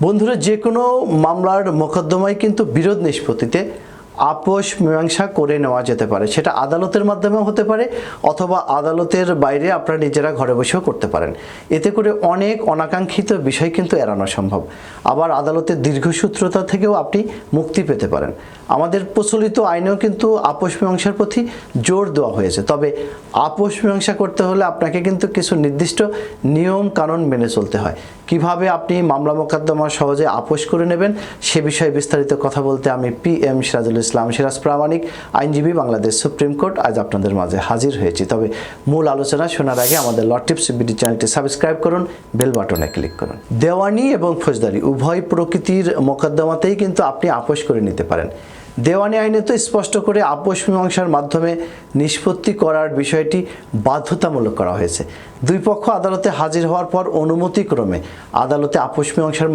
বন্ধুরা যে কোনো মামলার মোকদ্দমায় কিন্তু বিরোধ নিষ্পত্তিতে আপোষ মীমাংসা করে নেওয়া যেতে পারে। সেটা আদালতের মাধ্যমেও হতে পারে অথবা আদালতের বাইরে আপনারা নিজেরা ঘরে বসেও করতে পারেন। এতে করে অনেক অনাকাঙ্ক্ষিত বিষয় কিন্তু এড়ানো সম্ভব। আবার আদালতের দীর্ঘসূত্রতা থেকেও আপনি মুক্তি পেতে পারেন। আমাদের প্রচলিত আইনেও কিন্তু আপোষ মীমাংসার প্রতি জোর দেওয়া হয়েছে। তবে আপোষ মীমাংসা করতে হলে আপনাকে কিন্তু কিছু নির্দিষ্ট নিয়ম কানুন মেনে চলতে হয়। কীভাবে আপনি মামলা মোকদ্দমা সহজে আপোষ করে নেবেন সে বিষয়ে বিস্তারিত কথা বলতে আমি পি এম সিরাজুল ইসলাম সিরাজ প্রামাণিক, আইনজীবী, বাংলাদেশ সুপ্রিম কোর্ট আজ আপনাদের মাঝে হাজির হয়েছি। তবে মূল আলোচনা শোনার আগে আমাদের লটিপস বিডি চ্যানেলটি সাবস্ক্রাইব করুন, বেল বাটনে ক্লিক করুন। দেওয়ানি এবং ফৌজদারি উভয় প্রকৃতির মোকদ্দমাতেই কিন্তু আপনি আপোষ করে নিতে পারেন। দেওয়ানি আইনে তো স্পষ্ট করে আপোষ মীমাংসার মাধ্যমে নিষ্পত্তি করার বিষয়টি বাধ্যতামূলক করা হয়েছে। দুই পক্ষ আদালতে হাজির হওয়ার পর অনুমতিক্রমে আদালতে আপোষ মীমাংসার